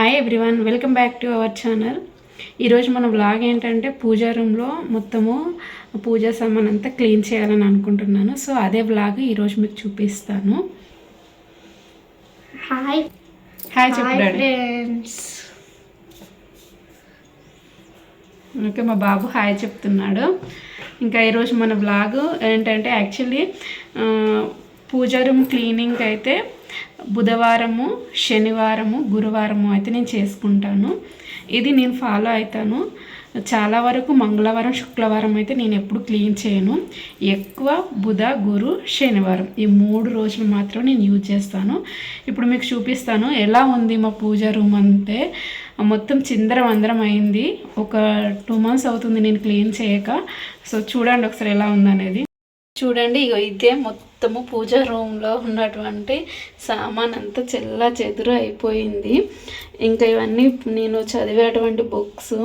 Hi everyone welcome back to our channel ఈరోజు మన vlog ఏంటంటే పూజా రూమ్లో మొత్తము పూజా సామాన్ అంతా క్లీన్ చేయాలని అనుకుంటున్నాను. సో అదే వ్లాగ్ ఈరోజు మీకు చూపిస్తాను. హాయ్ హాయ్ చెప్పు డాడీ. ఫ్రెండ్స్ ఓకే మా బాబు హాయ్ చెప్తున్నాడు. ఇంకా ఈరోజు మన వ్లాగ్ ఏంటంటే యాక్చువల్లీ పూజా రూమ్ క్లీనింగ్ అయితే బుధవారము శనివారము గురువారము అయితే నేను చేసుకుంటాను. ఇది నేను ఫాలో అవుతాను. చాలా వరకు మంగళవారం శుక్రవారం అయితే నేను ఎప్పుడు క్లీన్ చేయను. ఎక్కువ బుధ గురు శనివారం ఈ మూడు రోజులు మాత్రం నేను యూజ్ చేస్తాను. ఇప్పుడు మీకు చూపిస్తాను. ఎలా ఉంది మా పూజ రూమ్ అంటే? మొత్తం చిందరం అందరం అయింది. ఒక టూ మంత్స్ అవుతుంది నేను క్లీన్ చేయక. సో చూడండి ఒకసారి ఎలా ఉందనేది. చూడండి ఇగో ఇదే మొత్తము పూజ రూమ్లో ఉన్నటువంటి సామాన్ అంతా చెల్లా చెదురు అయిపోయింది. ఇంకా ఇవన్నీ నేను చదివేటువంటి బుక్స్.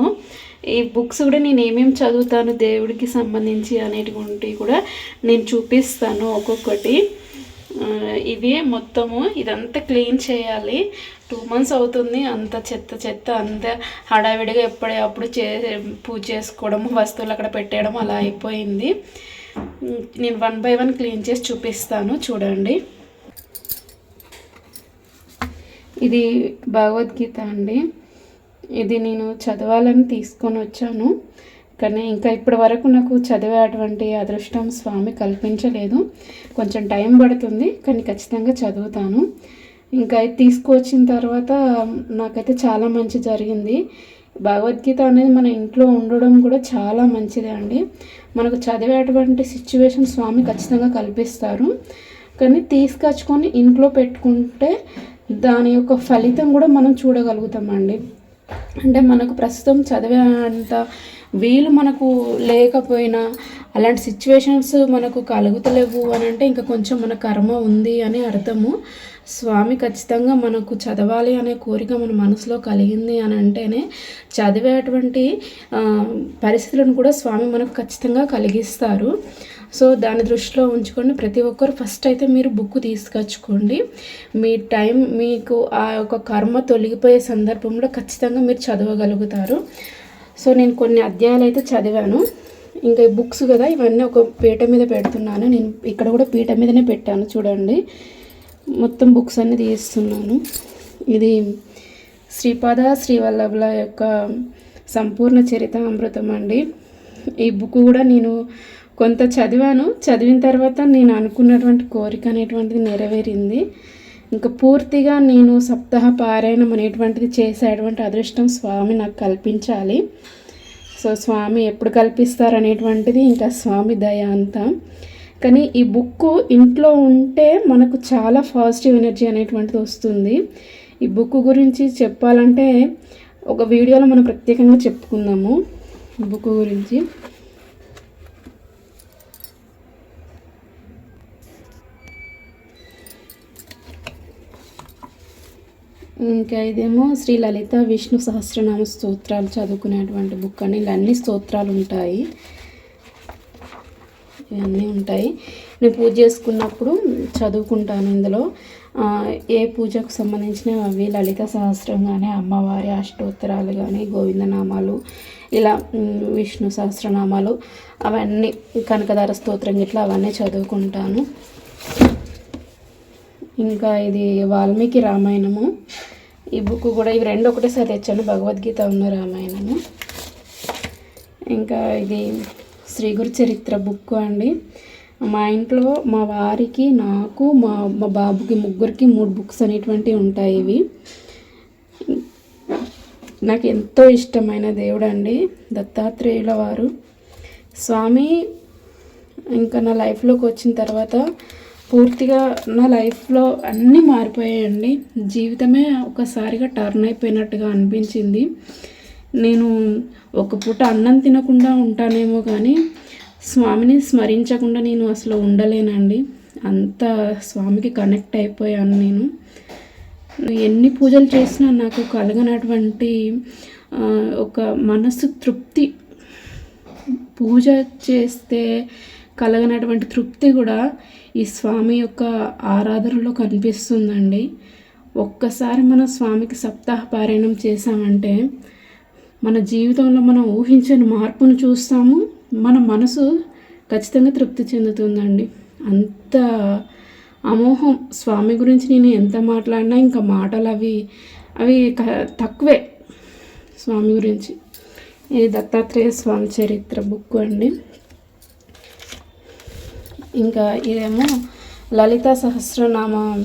ఈ బుక్స్ కూడా నేను ఏమేమి చదువుతాను దేవుడికి సంబంధించి అనేటువంటి కూడా నేను చూపిస్తాను ఒక్కొక్కటి. ఇవి మొత్తము. ఇదంతా క్లీన్ చేయాలి. టూ మంత్స్ అవుతుంది అంత చెత్త చెత్త అంత హడావిడిగా ఎప్పుడే అప్పుడు చే పూజ చేసుకోవడం వస్తువులు అక్కడ పెట్టేయడం అలా అయిపోయింది. నేను వన్ బై వన్ క్లీన్ చేసి చూపిస్తాను చూడండి. ఇది భగవద్గీత అండి. ఇది నేను చదవాలని తీసుకొని వచ్చాను. కానీ ఇంకా ఇప్పటి వరకు నాకు చదివేటువంటి అదృష్టం స్వామి కల్పించలేదు. కొంచెం టైం పడుతుంది కానీ ఖచ్చితంగా చదువుతాను. ఇంకా ఇది తీసుకొచ్చిన తర్వాత నాకైతే చాలా మంచి జరిగింది. భగవద్గీత అనేది మన ఇంట్లో ఉండడం కూడా చాలా మంచిదే అండి. మనకు చదివేటువంటి సిచ్యువేషన్ స్వామి ఖచ్చితంగా కల్పిస్తారు. కానీ తీసుకొచ్చుకొని ఇంట్లో పెట్టుకుంటే దాని యొక్క ఫలితం కూడా మనం చూడగలుగుతామండి. అంటే మనకు ప్రస్తుతం చదివే అంత వీలు మనకు లేకపోయినా అలాంటి సిచ్యువేషన్స్ మనకు కలుగుతలేవు అని అంటే ఇంకా కొంచెం మన కర్మ ఉంది అని అర్థము. స్వామి ఖచ్చితంగా మనకు చదవాలి అనే కోరిక మన మనసులో కలిగింది అని అంటేనే చదివేటువంటి పరిస్థితులను కూడా స్వామి మనకు ఖచ్చితంగా కలిగిస్తారు. సో దాని దృష్టిలో ఉంచుకొని ప్రతి ఒక్కరు ఫస్ట్ అయితే మీరు బుక్ తీసుకొచ్చుకోండి. మీ టైం మీకు ఆ యొక్క కర్మ తొలగిపోయే సందర్భంలో ఖచ్చితంగా మీరు చదవగలుగుతారు. సో నేను కొన్ని అధ్యాయాలు అయితే చదివాను. ఇంకా బుక్స్ కదా ఇవన్నీ ఒక పీట మీద పెడుతున్నాను. నేను ఇక్కడ కూడా పీట మీదనే పెట్టాను చూడండి. మొత్తం బుక్స్ అన్నీ తీస్తున్నాను. ఇది శ్రీపాద శ్రీవల్లభుల యొక్క సంపూర్ణ చరిత అమృతం అండి. ఈ బుక్ కూడా నేను కొంత చదివాను. చదివిన తర్వాత నేను అనుకున్నటువంటి కోరిక అనేటువంటిది నెరవేరింది. ఇంకా పూర్తిగా నేను సప్తాహ పారాయణం అనేటువంటిది చేసేటువంటి అదృష్టం స్వామి నాకు కల్పించాలి. సో స్వామి ఎప్పుడు కల్పిస్తారు అనేటువంటిది ఇంకా స్వామి దయ అంతా. కానీ ఈ బుక్ ఇంట్లో ఉంటే మనకు చాలా పాజిటివ్ ఎనర్జీ అనేటువంటిది వస్తుంది. ఈ బుక్ గురించి చెప్పాలంటే ఒక వీడియోలో మనం ప్రత్యేకంగా చెప్పుకుందాము. బుక్ గురించి. ఇంకా ఇదేమో శ్రీ లలిత విష్ణు సహస్రనామ స్తోత్రాలు చదువుకునేటువంటి బుక్ అండి. ఇలా అన్ని స్తోత్రాలు ఉంటాయి. ఇవన్నీ ఉంటాయి. నేను పూజ చేసుకున్నప్పుడు చదువుకుంటాను ఇందులో. ఏ పూజకు సంబంధించిన అవి లలిత సహస్రం కానీ అమ్మవారి అష్టోత్తరాలు కానీ గోవిందనామాలు ఇలా విష్ణు సహస్రనామాలు అవన్నీ కనకదార స్తోత్రం ఇట్లా అవన్నీ చదువుకుంటాను. ఇంకా ఇది వాల్మీకి రామాయణము. ఈ బుక్ కూడా ఇవి రెండు ఒకటేసారి తెచ్చాను. భగవద్గీత ఉన్న రామాయణము. ఇంకా ఇది శ్రీ గురు చరిత్ర బుక్ అండి. మా ఇంట్లో మా వారికి నాకు మా మా బాబుకి ముగ్గురికి మూడు బుక్స్ అనేటువంటివి ఉంటాయి ఇవి. నాకు ఎంతో ఇష్టమైన దేవుడు అండి దత్తాత్రేయుల వారు. స్వామి ఇంకా నా లైఫ్లోకి వచ్చిన తర్వాత పూర్తిగా నా లైఫ్లో అన్నీ మారిపోయాయండి. జీవితమే ఒకసారిగా టర్న్ అయిపోయినట్టుగా అనిపించింది. నేను ఒక పూట అన్నం తినకుండా ఉంటానేమో కానీ స్వామిని స్మరించకుండా నేను అసలు ఉండలేనండి. అంత స్వామికి కనెక్ట్ అయిపోయాను నేను. ఎన్ని పూజలు చేసినా నాకు కలగనటువంటి ఒక మనసు తృప్తి పూజ చేస్తే కలగనటువంటి తృప్తి కూడా ఈ స్వామి యొక్క ఆరాధనలో కనిపిస్తుందండి. ఒక్కసారి మన స్వామికి సప్తాహ పారాయణం చేశామంటే మన జీవితంలో మనం ఊహించని మార్పును చూస్తాము. మన మనసు ఖచ్చితంగా తృప్తి చెందుతుందండి. అంత అమోహం స్వామి గురించి నేను ఎంత మాట్లాడినా ఇంకా మాటలు అవి అవి క- తక్కువే స్వామి గురించి. ఇది దత్తాత్రేయ స్వామి చరిత్ర బుక్ అండి. ఇంకా ఇదేమో లలిత సహస్రనామ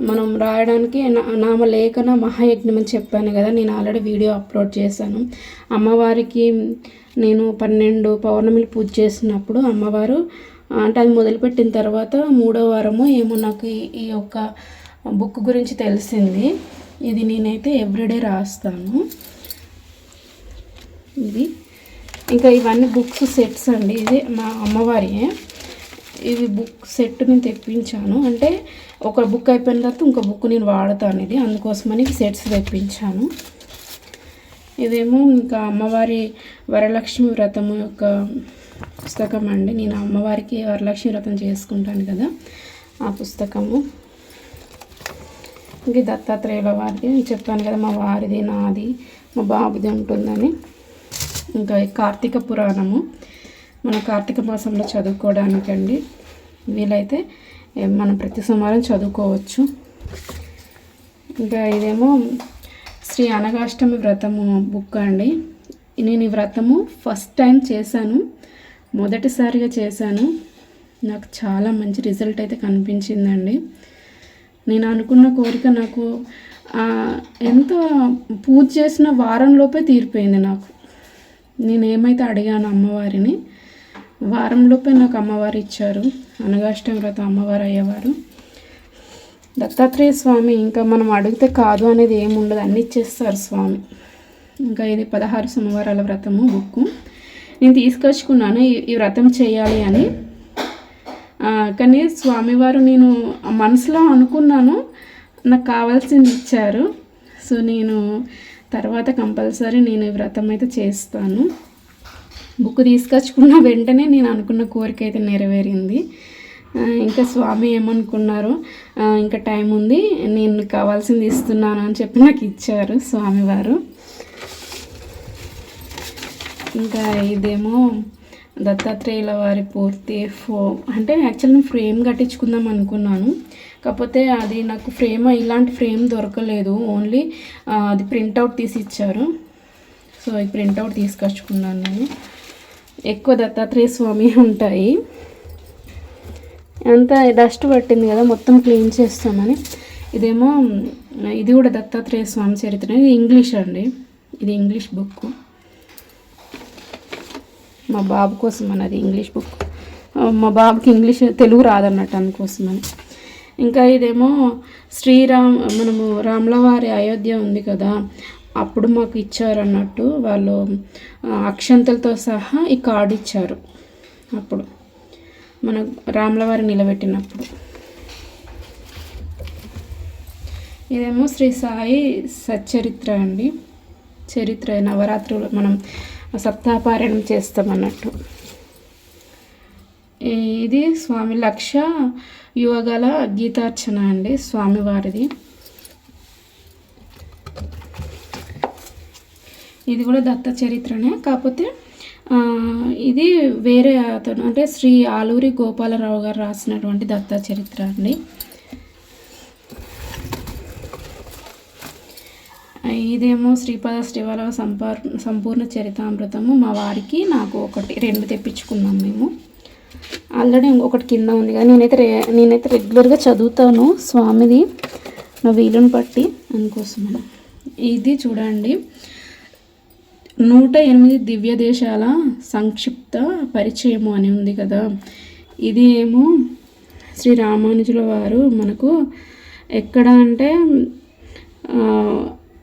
మనం రాయడానికి నా- నామలేఖన మహాయజ్ఞం అని చెప్పాను కదా నేను ఆల్రెడీ వీడియో అప్లోడ్ చేశాను. అమ్మవారికి నేను పన్నెండు పౌర్ణమిలు పూజ చేసినప్పుడు అమ్మవారు అంటే అది మొదలుపెట్టిన తర్వాత మూడో వారము ఏమో నాకు ఈ- యొక్క బుక్ గురించి తెలిసింది. ఇది నేనైతే ఎవ్రీడే రాస్తాను. ఇది. ఇంకా ఇవన్నీ బుక్స్ సెట్స్ అండి. ఇది మా అమ్మవారియే. ఇవి బుక్ సెట్ నేను తెప్పించాను. అంటే ఒక బుక్ అయిపోయిన తర్వాత ఇంకో బుక్ నేను వాడతాను ఇది. అందుకోసమని సెట్స్ తెప్పించాను. ఇదేమో ఇంకా అమ్మవారి వరలక్ష్మి వ్రతము యొక్క పుస్తకం అండి. నేను అమ్మవారికి వరలక్ష్మి వ్రతం చేసుకుంటాను కదా ఆ పుస్తకము. ఇంక దత్తాత్రేయుల వారిది. నేను చెప్పాను కదా మా వారిది నాది మా బాబుది ఉంటుందని. ఇంకా కార్తీక పురాణము. మన కార్తీక మాసంలో చదువుకోవడానికి అండి వీలైతే మనం ప్రతి సోమవారం చదువుకోవచ్చు. ఇంకా ఇదేమో శ్రీ అనగాష్టమి వ్రతము బుక్ అండి. నేను ఈ వ్రతము ఫస్ట్ టైం చేశాను. మొదటిసారిగా చేశాను. నాకు చాలా మంచి రిజల్ట్ అయితే కనిపించిందండి. నేను అనుకున్న కోరిక నాకు ఎంతో ఎంత పూజ చేసిన వారంలోపే తీరిపోయింది నాకు. నేను ఏమైతే అడిగాను అమ్మవారిని వారంలోపే నాకు అమ్మవారు ఇచ్చారు. అనగాష్టం వ్రతం అమ్మవారు అయ్యేవారు. దత్తాత్రేయ స్వామి ఇంకా మనం అడిగితే కాదు అనేది ఏముండదు అన్ని ఇచ్చేస్తారు స్వామి. ఇంకా ఇది పదహారు సోమవారాల వ్రతము బుక్ నేను తీసుకొచ్చుకున్నాను. ఈ- వ్రతం చేయాలి అని. కానీ స్వామివారు నేను మనసులో అనుకున్నాను. నాకు కావాల్సింది ఇచ్చారు. సో నేను తర్వాత కంపల్సరీ నేను ఈ వ్రతం అయితే చేస్తాను. బుక్ తీసుకొచ్చుకున్న వెంటనే నేను అనుకున్న కోరిక అయితే నెరవేరింది. ఇంకా స్వామి ఏమనుకున్నారు? ఇంకా టైం ఉంది నేను కావాల్సింది ఇస్తున్నాను అని చెప్పి నాకు ఇచ్చారు స్వామివారు ఇంకా ఇదేమో దత్తాత్రేయుల వారి పూర్తి ఫో అంటే యాక్చువల్ నేను ఫ్రేమ్ కట్టించుకుందాం అనుకున్నాను. కాకపోతే అది నాకు ఫ్రేమ్ ఇలాంటి ఫ్రేమ్ దొరకలేదు. ఓన్లీ అది ప్రింట్అవుట్ తీసి ఇచ్చారు. సో ఈ ప్రింట్అవుట్ తీసుకొచ్చుకున్నాను నేను. ఎక్కువ దత్తాత్రేయ స్వామి ఉంటాయి. అంతా డస్ట్ పట్టింది కదా మొత్తం క్లీన్ చేస్తామని. ఇదేమో ఇది కూడా దత్తాత్రేయ స్వామి చరిత్ర. ఇది ఇంగ్లీష్ అండి. ఇది ఇంగ్లీష్ బుక్. మా బాబు కోసం అన్నది ఇంగ్లీష్ బుక్. మా బాబుకి ఇంగ్లీష్ తెలుగు రాదన్నట్టు అందుకోసమని ఇంకా ఇదేమో శ్రీరామ్ మనము రాములవారి అయోధ్య ఉంది కదా అప్పుడు మాకు ఇచ్చారు అన్నట్టు వాళ్ళు అక్షంతలతో సహా ఈ కార్డు ఇచ్చారు అప్పుడు మన రాములవారి నిలబెట్టినప్పుడు. ఇదేమో శ్రీ సాయి సచ్చరిత్ర అండి. చరిత్ర నవరాత్రులు మనం సప్తాపారాయణం చేస్తాం అన్నట్టు. ఇది స్వామి లక్ష యువగల గీతార్చన అండి స్వామివారిది. ఇది కూడా దత్త చరిత్రనే. కాకపోతే ఇది వేరే అతను అంటే శ్రీ ఆలూరి గోపాలరావు గారు రాసినటువంటి దత్త చరిత్ర అండి. ఇదేమో శ్రీపాద శ్రీవల్లభ సంపార్ సంపూర్ణ చరితామృతము. మా వారికి నాకు ఒకటి రెండు తెప్పించుకున్నాం మేము. ఆల్రెడీ ఇంకొకటి కింద ఉంది. కానీ నేనైతే రే నేనైతే రెగ్యులర్గా చదువుతాను. స్వామిది నా వీలుని బట్టి అందుకోసమని. ఇది చూడండి. నూట ఎనిమిది దివ్య దేశాల సంక్షిప్త పరిచయము అని ఉంది కదా. ఇది ఏమో శ్రీ రామానుజుల వారు మనకు ఎక్కడ అంటే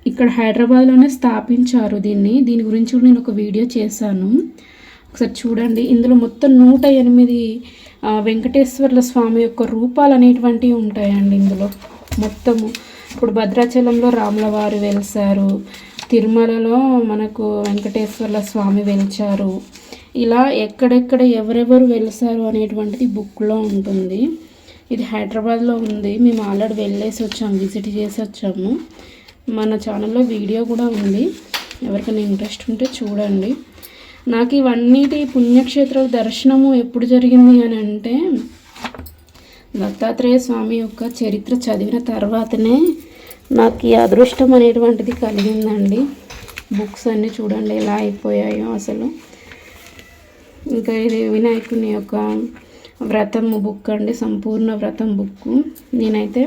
ఇక్కడ హైదరాబాద్లోనే స్థాపించారు దీన్ని. దీని గురించి కూడా నేను ఒక వీడియో చేశాను. ఒకసారి చూడండి. ఇందులో మొత్తం నూట ఎనిమిది వెంకటేశ్వర్ల స్వామి యొక్క రూపాలు అనేటువంటివి ఉంటాయండి ఇందులో. మొత్తము. ఇప్పుడు భద్రాచలంలో రాముల వారు వెలిసారు తిరుమలలో మనకు వెంకటేశ్వర్ల స్వామి వెలిచారు. ఇలా ఎక్కడెక్కడ ఎవరెవరు వెలిసారు అనేటువంటిది బుక్లో ఉంటుంది. ఇది హైదరాబాద్లో ఉంది. మేము ఆల్రెడీ వెళ్ళేసి వచ్చాము విజిట్ చేసి వచ్చాము. మన ఛానల్లో వీడియో కూడా ఉంది. ఎవరికైనా ఇంట్రెస్ట్ ఉంటే చూడండి. నాకు ఇవన్నిటి పుణ్యక్షేత్రాల దర్శనము ఎప్పుడు జరిగింది అని అంటే దత్తాత్రేయ స్వామి యొక్క చరిత్ర చదివిన తర్వాతనే నాకు ఈ అదృష్టం అనేటువంటిది కలిగిందండి. బుక్స్ అన్నీ చూడండి ఎలా అయిపోయాయో అసలు. ఇంకా ఇది వినాయకుని యొక్క వ్రతం బుక్ అండి సంపూర్ణ వ్రతం బుక్ నేనైతే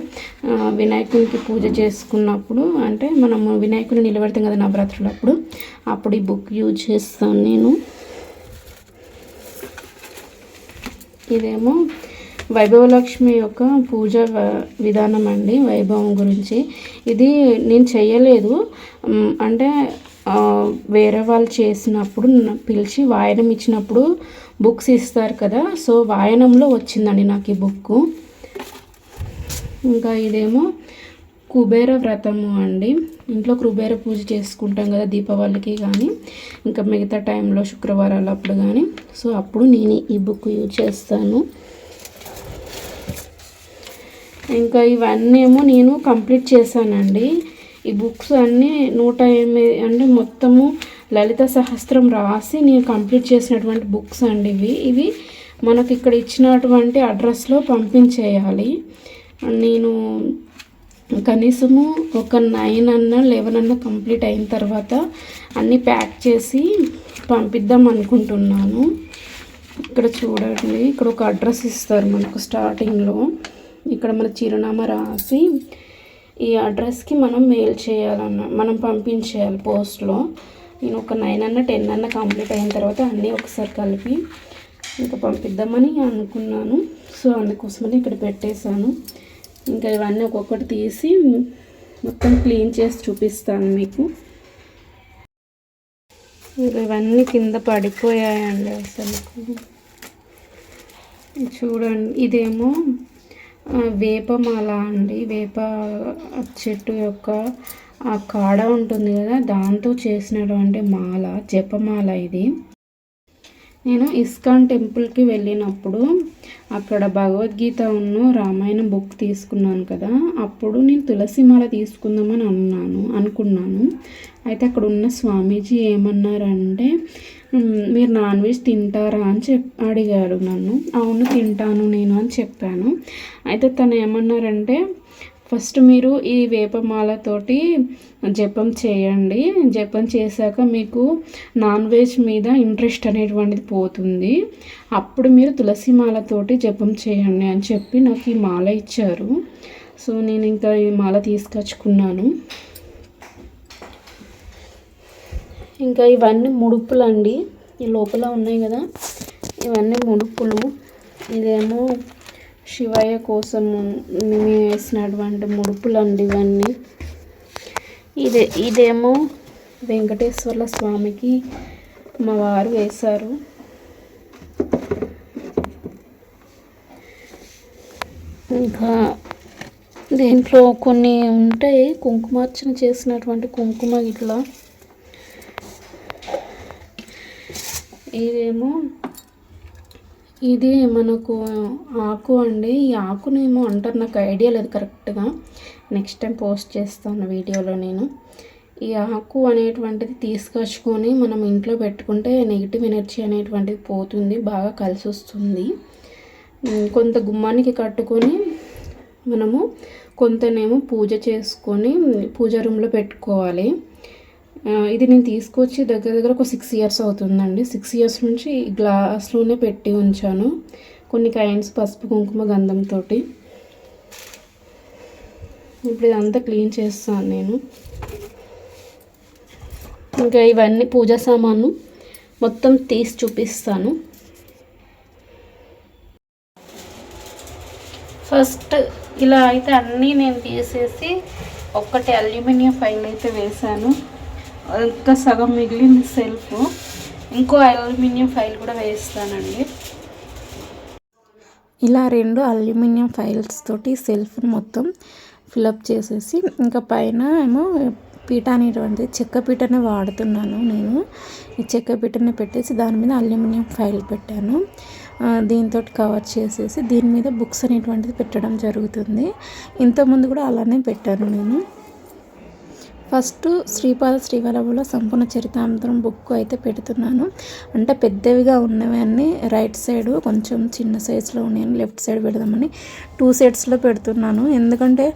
వినాయకునికి పూజ చేసుకున్నప్పుడు అంటే మనము వినాయకుని నిలబెడతాం కదా నవరాత్రులు అప్పుడు అప్పుడు ఈ బుక్ యూజ్ చేస్తాను నేను. ఇదేమో వైభవలక్ష్మి యొక్క పూజ విధానం అండి వైభవం గురించి. ఇది నేను చేయలేదు అంటే వేరే వాళ్ళు చేసినప్పుడు పిలిచి వాయనం ఇచ్చినప్పుడు బుక్స్ ఇస్తారు కదా సో వాయనంలో వచ్చిందండి నాకు ఈ బుక్ ఇంకా ఇదేమో కుబేర వ్రతము అండి. ఇంట్లో కుబేర పూజ చేసుకుంటాం కదా దీపావళికి కానీ ఇంకా మిగతా టైంలో శుక్రవారాలు అప్పుడు కానీ సో అప్పుడు నేను ఈ బుక్ యూజ్ చేస్తాను. ఇంకా ఇవన్నీ ఏమో నేను కంప్లీట్ చేశానండి. ఈ బుక్స్ అన్నీ నూట ఎనిమిది అంటే మొత్తము లలిత సహస్రం రాసి నేను కంప్లీట్ చేసినటువంటి బుక్స్ అండి ఇవి. ఇవి మనకి ఇక్కడ ఇచ్చినటువంటి అడ్రస్లో పంపించేయాలి. నేను కనీసము ఒక నైన్ అన్న లెవెన్ అన్న కంప్లీట్ అయిన తర్వాత అన్నీ ప్యాక్ చేసి పంపిద్దాం అనుకుంటున్నాను. ఇక్కడ చూడండి ఇక్కడ ఒక అడ్రస్ ఇస్తారు మనకు స్టార్టింగ్లో. ఇక్కడ మన చిరునామా రాసి ఈ అడ్రస్కి మనం మెయిల్ చేయాలన్న మనం పంపించేయాలి పోస్ట్లో. నేను ఒక నైన్ అన్న టెన్ అన్న కంప్లీట్ అయిన తర్వాత అన్నీ ఒకసారి కలిపి ఇంకా పంపిద్దామని అనుకున్నాను. సో అందుకోసమని ఇక్కడ పెట్టేశాను. ఇంకా ఇవన్నీ ఒక్కొక్కటి తీసి మొత్తం క్లీన్ చేసి చూపిస్తాను మీకు. ఇవన్నీ కింద పడిపోయాయండి అసలు. చూడండి ఇదేమో వేపమాల అండి. వేప చెట్టు యొక్క ఆ కాడ ఉంటుంది కదా దాంతో చేసినటువంటి మాల జపమాల ఇది. నేను ఇస్కాన్ టెంపుల్కి వెళ్ళినప్పుడు అక్కడ భగవద్గీత ఉన్న రామాయణం బుక్ తీసుకున్నాను కదా అప్పుడు నేను తులసి మాల తీసుకుందామని అన్నాను అనుకున్నాను. అయితే అక్కడ ఉన్న స్వామీజీ ఏమన్నారంటే మీరు నాన్ వెజ్ తింటారా? అని చెప్ అడిగారు నన్ను. అవును తింటాను నేను అని చెప్పాను. అయితే తను ఏమన్నారంటే ఫస్ట్ మీరు ఈ వేపమాలతోటి జపం చేయండి. జపం చేశాక మీకు నాన్ వెజ్ మీద ఇంట్రెస్ట్ అనేటువంటిది పోతుంది. అప్పుడు మీరు తులసి మాలతోటి జపం చేయండి అని చెప్పి నాకు ఈ మాల ఇచ్చారు. సో నేను ఇంకా ఈ మాల తీసుకొచ్చుకున్నాను. ఇంకా ఇవన్నీ ముడుపులు అండి ఈ లోపల ఉన్నాయి కదా. ఇవన్నీ ముడుపులు. ఇదేమో శివయ్య కోసం మేము వేసినటువంటి ముడుపులు అండి ఇవన్నీ. ఇదే ఇదేమో వెంకటేశ్వర్ల స్వామికి మా వారు వేశారు. ఇంకా దీంట్లో కొన్ని ఉంటాయి. కుంకుమార్చన చేసినటువంటి కుంకుమ ఇట్లా. ఇదేమో ఇది మనకు ఆకు అండి. ఈ ఆకునేమో అంటారు నాకు ఐడియా లేదు కరెక్ట్గా. నెక్స్ట్ టైం పోస్ట్ చేస్తాను వీడియోలో నేను. ఈ ఆకు అనేటువంటిది తీసుకొచ్చుకొని మనం ఇంట్లో పెట్టుకుంటే నెగిటివ్ ఎనర్జీ అనేటువంటిది పోతుంది బాగా కలిసి వస్తుంది. కొంత గుమ్మానికి కట్టుకొని మనము కొంతనేమో పూజ చేసుకొని పూజ రూమ్లో పెట్టుకోవాలి. ఇది నేను తీసుకొచ్చి దగ్గర దగ్గర ఒక సిక్స్ ఇయర్స్ అవుతుందండి. సిక్స్ ఇయర్స్ నుంచి గ్లాస్లోనే పెట్టి ఉంచాను. కొన్ని కైండ్స్ పసుపు కుంకుమ గంధంతో ఇప్పుడు ఇదంతా క్లీన్ చేస్తాను నేను. ఇంకా ఇవన్నీ పూజా సామాను మొత్తం తీసి చూపిస్తాను. ఫస్ట్ ఇలా అయితే అన్నీ నేను తీసేసి ఒక్కటి అల్యూమినియం ఫైల్ అయితే వేశాను. ఇంకా సగం మిగిలింది సెల్ఫ్. ఇంకో అల్యూమినియం ఫైల్ కూడా వేస్తానండి ఇలా రెండు అల్యూమినియం ఫైల్స్ తోటి సెల్ఫ్ మొత్తం ఫిలప్ చేసేసి ఇంకా పైన ఏమో పీట అనేటువంటిది చెక్క పీటనే వాడుతున్నాను నేను. ఈ చెక్క పీటని పెట్టేసి దాని మీద అల్యూమినియం ఫైల్ పెట్టాను. దీంతో కవర్ చేసేసి దీని మీద బుక్స్ అనేటువంటిది పెట్టడం జరుగుతుంది. ఇంతకుముందు కూడా అలానే పెట్టాను నేను. ఫస్ట్ శ్రీపాద శ్రీవల్లభలో సంపూర్ణ చరితాంతరం బుక్ అయితే పెడుతున్నాను. అంటే పెద్దవిగా ఉన్నవన్నీ రైట్ సైడ్ కొంచెం చిన్న సైజులో ఉన్నాయని లెఫ్ట్ సైడ్ పెడదామని టూ సెట్స్లో పెడుతున్నాను. ఎందుకంటే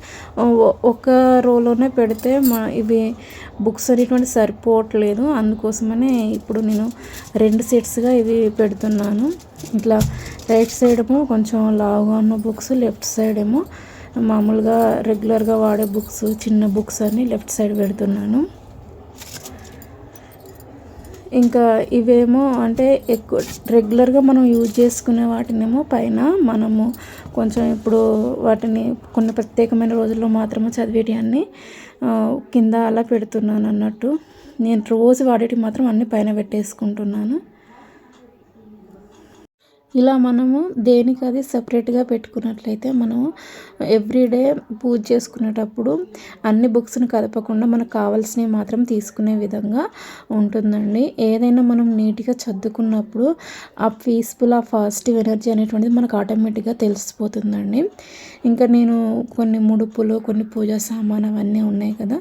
ఒక రోలోనే పెడితే మా ఇవి బుక్స్ అనేటువంటి సరిపోవట్లేదు. అందుకోసమనే ఇప్పుడు నేను రెండు సెట్స్గా ఇవి పెడుతున్నాను. ఇట్లా రైట్ సైడ్ ఏమో కొంచెం లావుగా ఉన్న బుక్స్ లెఫ్ట్ సైడ్ ఏమో మామూలుగా రెగ్యులర్గా వాడే బుక్స్ చిన్న బుక్స్ అని లెఫ్ట్ సైడ్ పెడుతున్నాను. ఇంకా ఇవేమో అంటే ఎక్కువ రెగ్యులర్గా మనం యూజ్ చేసుకునే వాటినేమో పైన మనము కొంచెం ఇప్పుడు వాటిని కొన్ని ప్రత్యేకమైన రోజుల్లో మాత్రమే చదివేటివన్నీ కింద అలా పెడుతున్నాను అన్నట్టు. నేను రోజు వాడేటి మాత్రం అన్నీ పైన పెట్టేసుకుంటున్నాను. ఇలా మనము దేనికి అది సపరేట్గా పెట్టుకున్నట్లయితే మనము ఎవ్రీడే పూజ చేసుకునేటప్పుడు అన్ని బుక్స్ని కదపకుండా మనకు కావాల్సినవి మాత్రం తీసుకునే విధంగా ఉంటుందండి. ఏదైనా మనం నీట్గా చదువుకున్నప్పుడు ఆ పీస్ఫుల్ ఆ పాజిటివ్ ఎనర్జీ అనేటువంటిది మనకు ఆటోమేటిక్గా తెలిసిపోతుందండి. ఇంకా నేను కొన్ని ముడుపులు కొన్ని పూజా సామాన్ అవన్నీ ఉన్నాయి కదా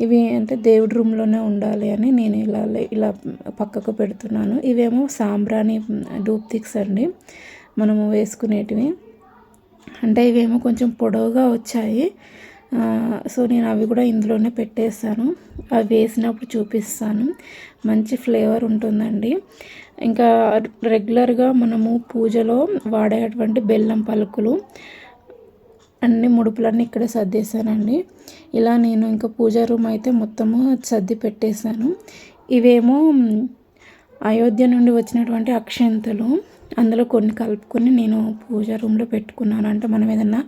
ఇవి అంటే దేవుడి రూమ్లోనే ఉండాలి అని నేను ఇలా ఇలా పక్కకు పెడుతున్నాను. ఇవేమో సాంబ్రాణి డూప్తిక్స్ అండి. మనము వేసుకునేటివి. అంటే ఇవేమో కొంచెం పొడవుగా వచ్చాయి. సో నేను అవి కూడా ఇందులోనే పెట్టేస్తాను. అవి వేసినప్పుడు చూపిస్తాను. మంచి ఫ్లేవర్ ఉంటుందండి. ఇంకా రెగ్యులర్గా మనము పూజలో వాడేటువంటి బెల్లం పలుకులు అన్ని ముడుపులన్నీ ఇక్కడే సర్దేశానండి. ఇలా నేను ఇంకా పూజా రూమ్ అయితే మొత్తము సర్ది పెట్టేశాను. ఇవేమో అయోధ్య నుండి వచ్చినటువంటి అక్షంతలు అందులో కొన్ని కలుపుకొని నేను పూజా రూమ్లో పెట్టుకున్నాను. అంటే మనం ఏదన్నా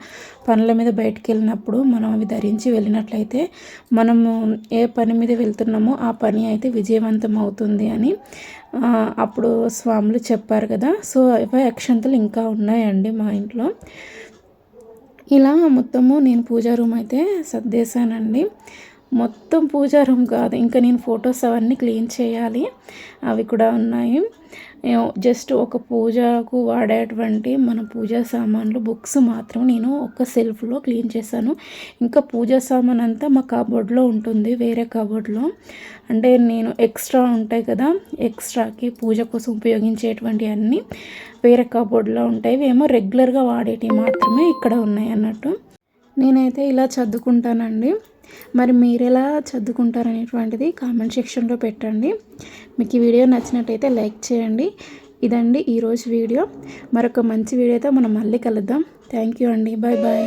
పనుల మీద బయటికి వెళ్ళినప్పుడు మనం అవి ధరించి వెళ్ళినట్లయితే మనము ఏ పని మీద వెళ్తున్నామో ఆ పని అయితే విజయవంతం అవుతుంది అని అప్పుడు స్వాములు చెప్పారు కదా. సో ఇవి అక్షంతలు ఇంకా ఉన్నాయండి మా ఇంట్లో. ఇలా మొత్తము నేను పూజా రూమ్ అయితే సర్దేశానండి. మొత్తం పూజా రూమ్ కాదు ఇంకా నేను ఫొటోస్ అవన్నీ క్లీన్ చేయాలి. అవి కూడా ఉన్నాయి. జస్ట్ ఒక పూజకు వాడేటువంటి మన పూజా సామాన్లు బుక్స్ మాత్రం నేను ఒక సెల్ఫ్లో క్లీన్ చేశాను. ఇంకా పూజా సామాన్ అంతా మా కబోర్డ్లో ఉంటుంది వేరే కబోర్డ్లో. అంటే నేను ఎక్స్ట్రా ఉంటాయి కదా ఎక్స్ట్రాకి పూజ కోసం ఉపయోగించేటువంటి అన్నీ వేరే కబోర్డ్లో ఉంటాయి. ఇవేమో రెగ్యులర్గా వాడేటివి మాత్రమే ఇక్కడ ఉన్నాయి అన్నట్టు. నేనైతే ఇలా చదువుకుంటానండి. మరి మీరు ఎలా చదువుకుంటారనేటువంటిది కామెంట్ సెక్షన్లో పెట్టండి. మీకు ఈ వీడియో నచ్చినట్టయితే లైక్ చేయండి. ఇదండి ఈరోజు వీడియో. మరొక మంచి వీడియోతో మనం మళ్ళీ కలుద్దాం. థ్యాంక్ యూ అండి. Bye bye.